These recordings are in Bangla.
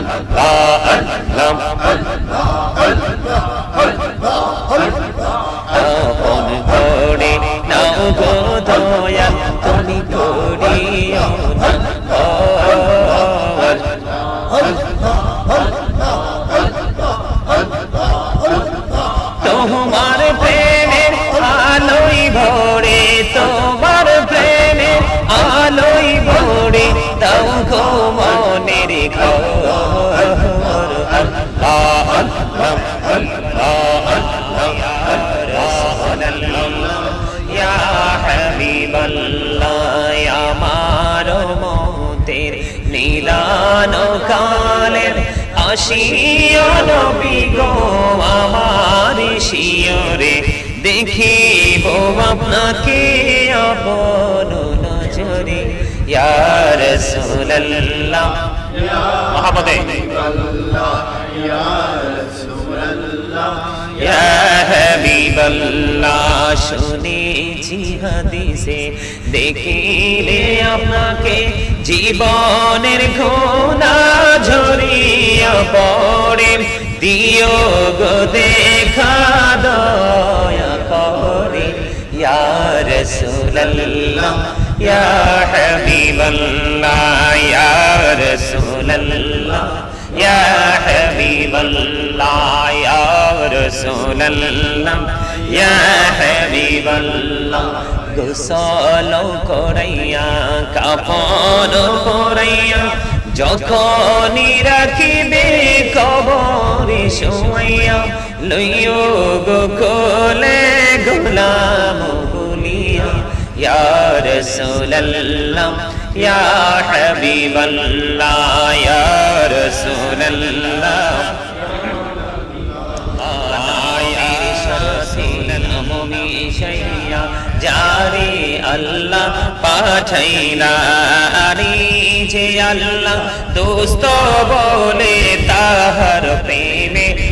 Ha ha ha! আসিও নবী গো আমার শিয়রে দেখিব আপনাকে আপন নজরে। ইয়া রাসূলুল্লাহ। মহাপদে। ইয়া হাবিবাল্লাহ, শুনেছি হাদিসে। দেখিলে আপনাকে জীবনের ঘোনা ঝরিয়া পড়ে। দিও গো দেখা দয়া করে। ইয়া রাসূলুল্লাহ, ইয়া হাবিবাল্লাহ, ইয়া রাসূলুল্লাহ। ইয়া হাবিবাল্লাহ ইয়া রাসূলুল্লাহ ইয়া হাবিবাল্লাহ গোসল করাইয়া কাপন করাইয়া যখনই রাখিবে কবরে শোয়াইয়া লইও কোলে গোলাম জারি আল্লাহ পাঠাইলা আরে যে আল্লাহ দোস্ত বলে তাহার প্রেমে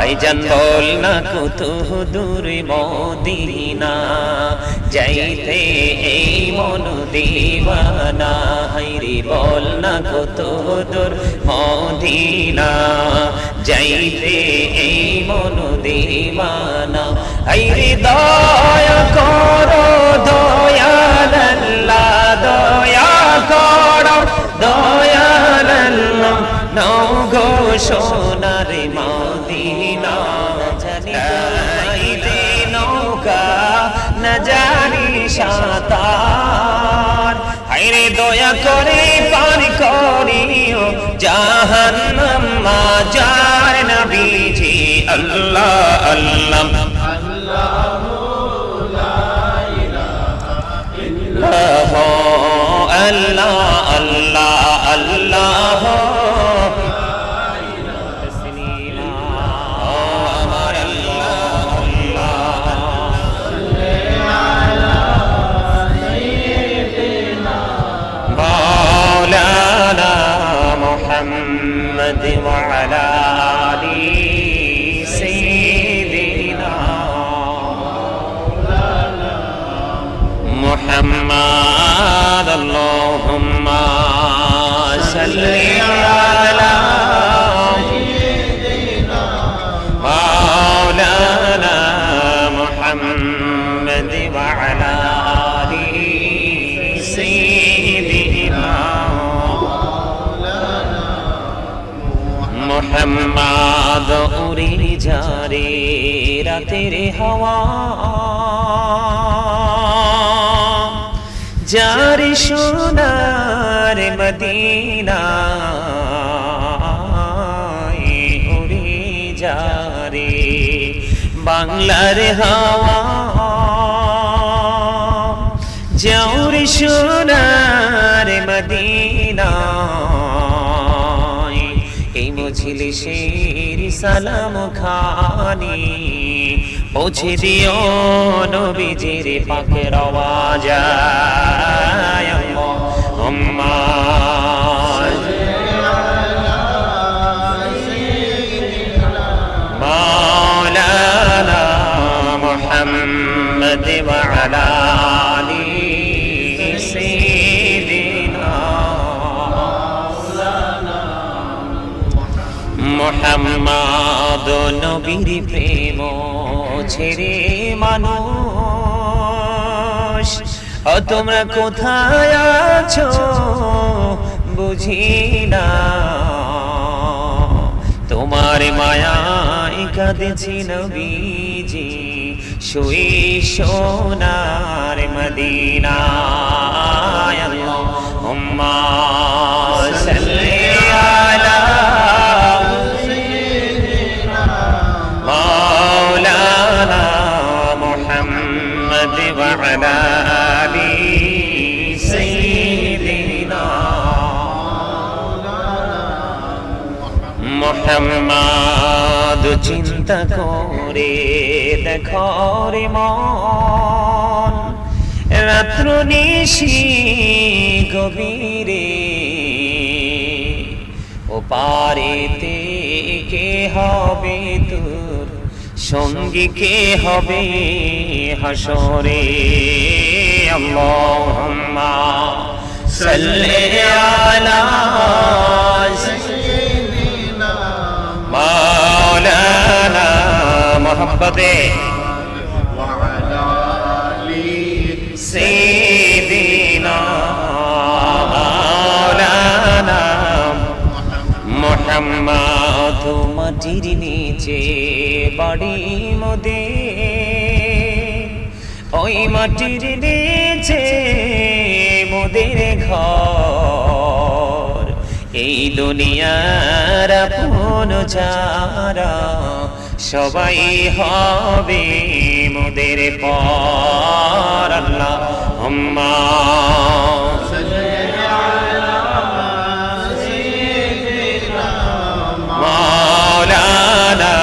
ভাইজান বল না কত দূর মদিনা, যাইতে এই মন দিবানা, হাইরে বল না কত দূর মদিনা, যাইতে এই মন দিবানা, হাইরে দয়া করো দয়াল্লাহ দয়া করো দয়াল্লাহ নও গো সোনার মদিনা সাঁতার হাইরে দয়া করে পার করিও। জাহান্নাম মা যার নবীজি আল্লাহ। আল্লাহ আল্লাহ আল্লাহ। محمد وعلى آل سيدنا محمد اللهم صل على মোহাম্মদ উড়ে যারে রাতের হাওয়া। যার সোনার মদিনা উড়ে যারে বাংলার হাওয়া মজলিসের সালাম খানি। পৌঁছে দিও নবীজির পাকের আওয়াজ আম্মা মোহাম্মদ নবীর প্রেম ছেড়ে মানুষ। ও, তোমরা কোথায় আছো? বুঝি না। তোমার মায়ায় কাঁদেছি নবীজি শুই সোনার মদিনা উম্মা সাল্লি মোহাম্মদ চিন্তা করে দেখো রে মন। রাত্র নিশি গভীরে ও পারেতে কে হবে তোর? সঙ্গী কে হবে হাসরে? আল্লাহুম্মা সাল্লি আলা মোহাম্মদে سيدنا مولانا মোহাম্মদ মাটির নিচে বাড়ি মোদে ওই মাটির নিচে মোদের ঘর এই দুনিয়ার আপন যারা সবাই হবে মোদের পর আল্লাহ হুম্মা مولانا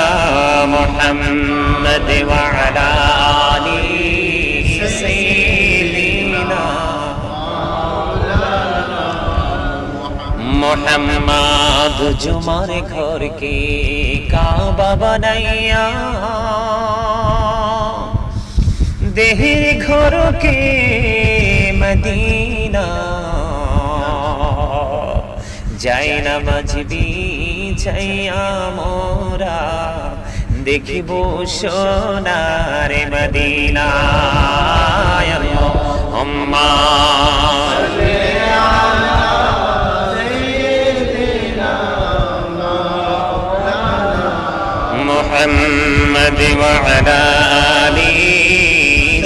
محمد وعلى মোহাম্মদ জুমার ঘরকে কাবা বানাইয়া, দেহের ঘরকে মদিনা যাই না মাঝবি চাইয়া মোরা দেখিব সোনার মদিনা। আম্মা محمد وعلى آل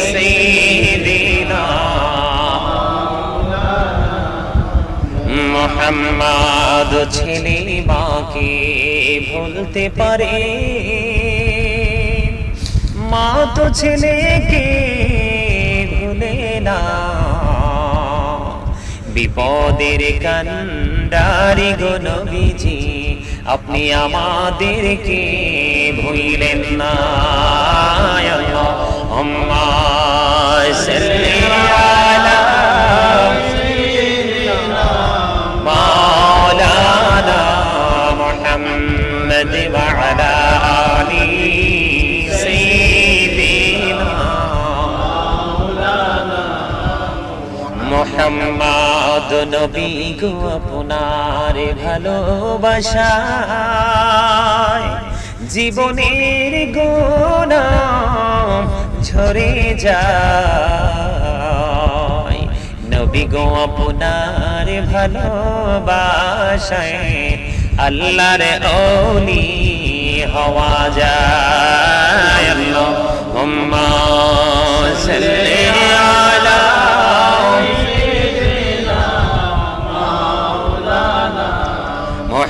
سيدنا মোহাম্মদ ছেলে মাকে ভুলতে পারে মা তো ছেলেকে ভুলে না বিপদের কান্ডারি গো নবীজি আপনি আমাদেরকে ভুলেন না আম্মা সাল্লি আলা মোহাম্মদ নবী গো আপনার ভালোবাসায় জীবনের গোনা ঝরে যায়। নবী গো আপনার ভালোবাসায় আল্লাহর ওলি হওয়া যায়। আল্লাহুম্মা সাল্লি আলা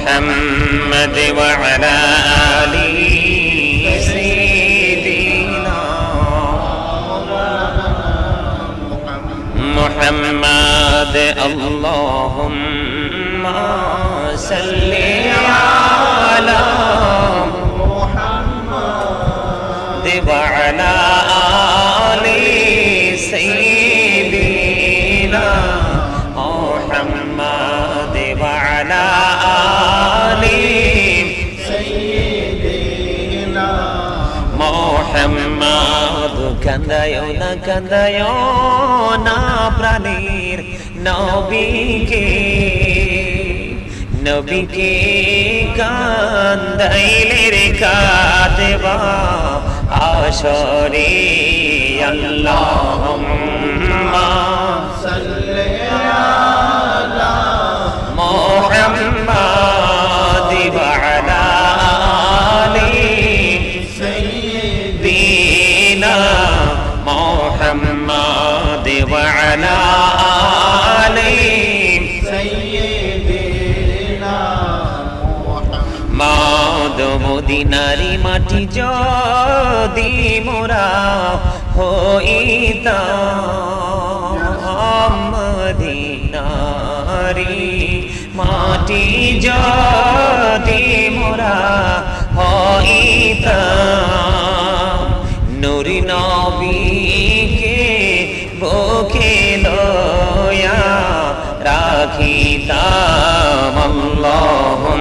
محمد وعلى آل سيدنا محمد. اللهم صل على কান্দায় না কান্দায় না প্রাণীর নবীকে নবীকে কান্দাইলে রে কাদেবা আসরে আল্লাহ মদিনারি মাটি যদি মোরা হইতাম মদিনারি, মাটি যদি মোরা হইতাম। নুরি নবীকে বুকে লয়া রাখিতাম, আল্লাহুম্মা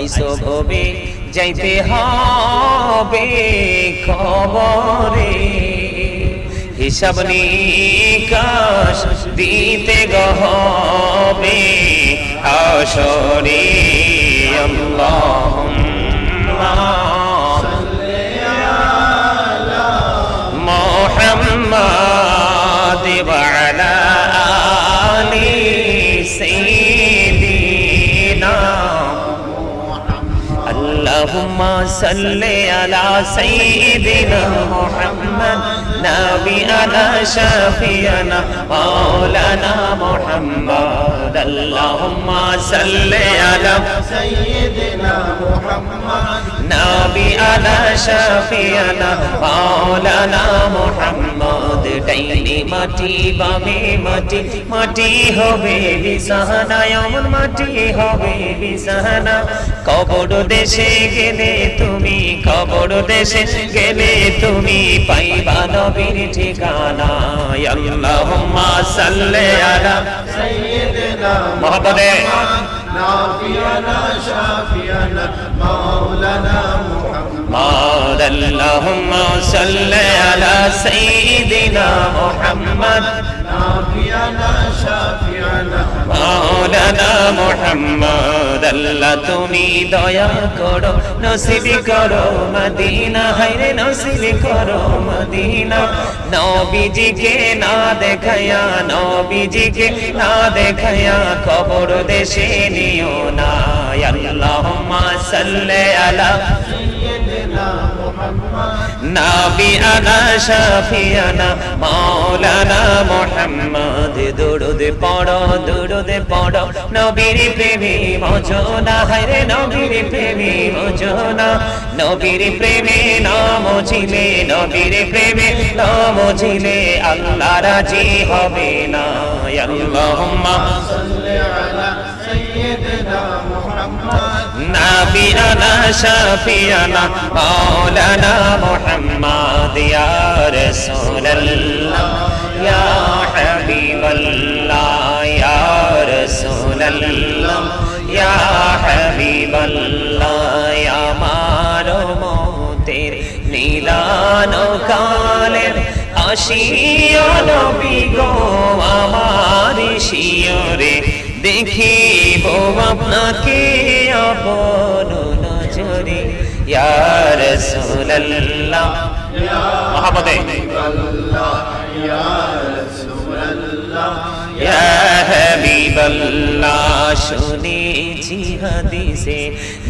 আইসো ভবে যাইতে হবে খবরে হিসাব নিকাশ দিতে গহবে আসরে আল্লাহুম্মা محمد وعلى اللهم صل على سيدنا محمد نبينا شافينا مولانا محمد اللهم صل على سيدنا محمد نبينا شافينا مولانا محمد ডাইনে মাটি বামে মাটি মাটি হবে বিছানা এমন মাটি হবে বিছানা কবর দেশে গেলে তুমি কবর দেশে গেলে তুমি পাইবা নবীর ঠিকানা আল্লাহুম্মা সাল্লি আলা سيدنا মহব্বতে نافينا شافينا مولانا محمد محمد اللهم صل على سيدنا محمد মৌলানা মোহাম্মদ, আল্লাহ তুমি দয়া করো, নসিব করো মদিনা হাইরে নসিব করো মদিনা। নবীজিকে না দেখায়া, নবীজিকে না দেখায়া কবর দেশে নিও না আল্লাহুম্মা সাল্লি আলা নাবিয়ানা শাফিয়ানা মাওলানা মোহাম্মদ, দুরুদ পড়ো দুরুদ পড়ো। নবীর প্রেমী মজনা, হায়রে নবীর প্রেমী মজনা। নবীর প্রেমে নাম ঝিলে নবীর প্রেমে নাম ঝিলে আল্লাহ রাজি হবে না আল্লাহুম্মা সাল্লি আলা নাবিয়ানা শাফিয়ানা মাওলানা মুহাম্মদ ইয়া রাসূলুল্লাহ ইয়া হাবিবাল্লাহ ইয়া রাসূলুল্লাহ ইয়া হাবিবাল্লাহ ইয়া আমার মতের নীলান কালে আসিও নবী গো আমার শিয়রে দেখিব আপনাকে আপন নজরে। ইয়া রাসূলুল্লাহ। মহাপদে।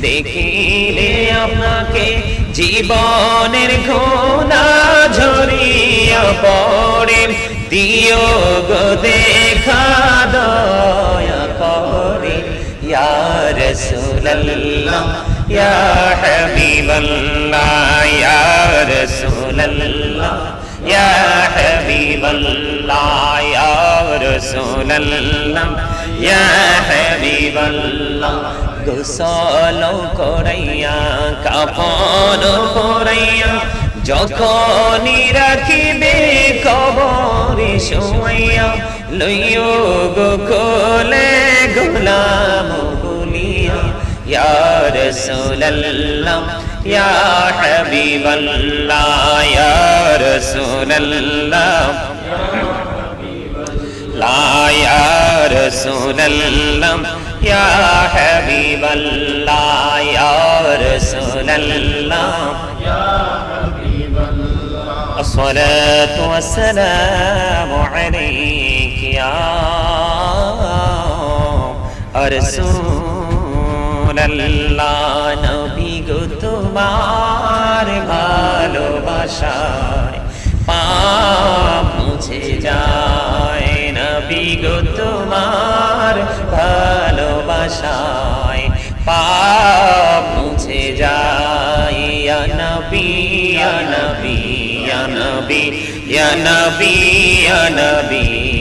দেখিলে আপনাকে জীবনের ঘোনা ঝরিয়া পড়ে। দিয়োগ দেখা দা রাসূলুল্লাহ ইয়া হাবিবাল্লাহ ইয়া রাসূলুল্লাহ يا حبيب الله يا رسول الله يا حبيب الله গোসল করাইয়া কাপন করাইয়া যখনই রাখিবে কবরে শোয়াইয়া লইও গো কোলে গোলাম يا رسول الله يا حبيب الله يا رسول الله لا يا رسول الله يا حبيب الله يا رسول الله الصلاة والسلام عليك يا رسول রাসুলাল্লাহ নবী গো, তোমার ভালোবাসায় পাপ মুছে যায়। নবী গো, তোমার ভালোবাসায় পাপ মুছে যায়। নবী নবী নবী নবী নবী।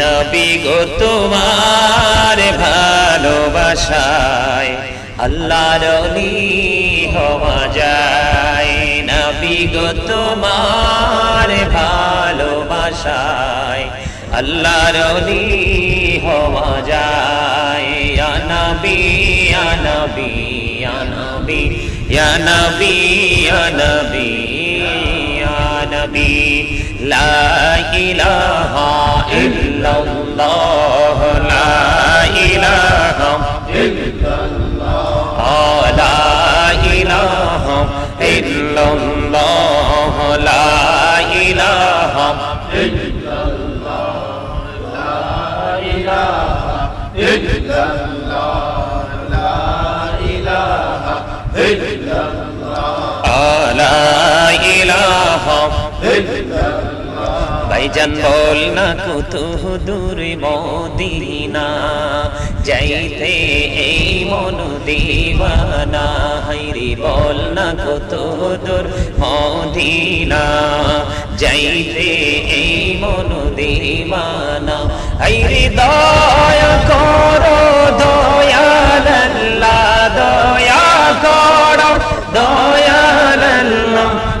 নবী গো, তোমার ভালোবাসায় আল্লাহর হওয়া যায়। নবী তোমার ভালোবাসায় আল্লাহর হওয়া যায়। ইয়া নবী ইয়া নবী, ইয়া নবী ইয়া নবী ইয়া নবী ইয়া নবী লা ইলাহা ইল্লাল্লাহ, লা ইলাহা ইল্লাল্লাহ, লা ইলাহা ইল্লাল্লাহ, লা ইলাহা লা ভাইজান বল না কত দূর মদিনা, যাইতে এই মন দিবানা। হাইরে বল না কত দূর মদিনা, যাইতে এই মন দিবানা। হাইরে দয়া করো, দয়াল দয়া করো, দয়াল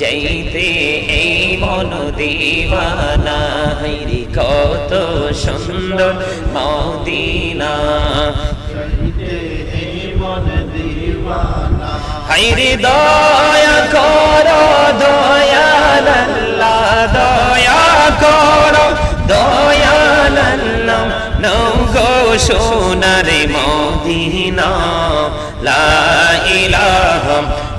যাইতে এই মন দিবানা হাইরে কত সুন্দর মদিনা। হাইরে দয়া কর দয়াল দয়া করো দয়াল আল্লাহ নৌ গো সোনার মদিনা। লা ইলাহা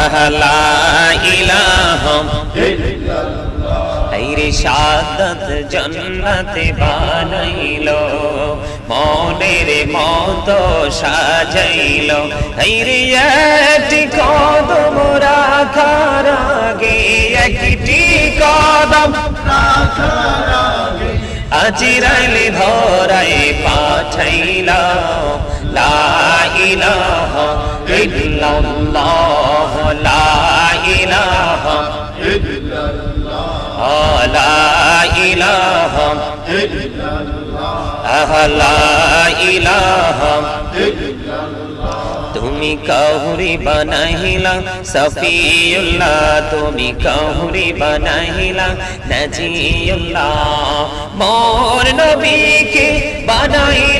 ইলাহা আহলা ইলাহা হাইরে সাদত জন্নতে বানাইলো মনের মতো সাজাইলো। হাইরে একটি কদম রাখার আগে একটি কদম। আজিরাইলে ধরাই পাঠাইলা। লা ইলাহা ইল্লাল্লাহ, লা ইলাহা আহ, লা ইলাহা তুমি কাহুরি বানাইলা, সফিউল্লাহ, তুমি কাহুরি বানাইলা, নজিউল্লাহ। মোর নবীকে বানাইলা তুমি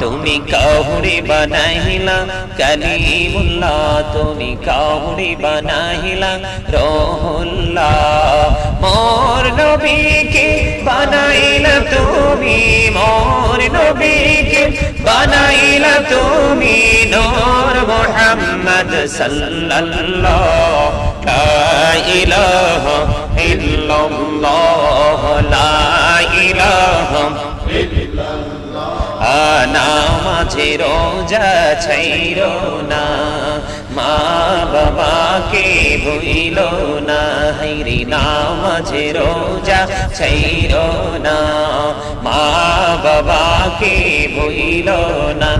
তুমি কাহুরি বানাইলা, কালিমুল্লাহ। তুমি কাহুরি বানাইলা রহুল্লাহ মোর নবীকে বানাইলা তুমি, মোর নবীকে বানাইলা তুমি, নূর মুহাম্মদ সাল্লাল্লাহ লা ইলাহা ইল্লাল্লাহ, লা ইলাহা নামাজে রোজা ছাইর না, মা বাবাকে ভুইল না হাইরি নামাজে রোজা ছাইর না, মা বাবাকে ভুইল না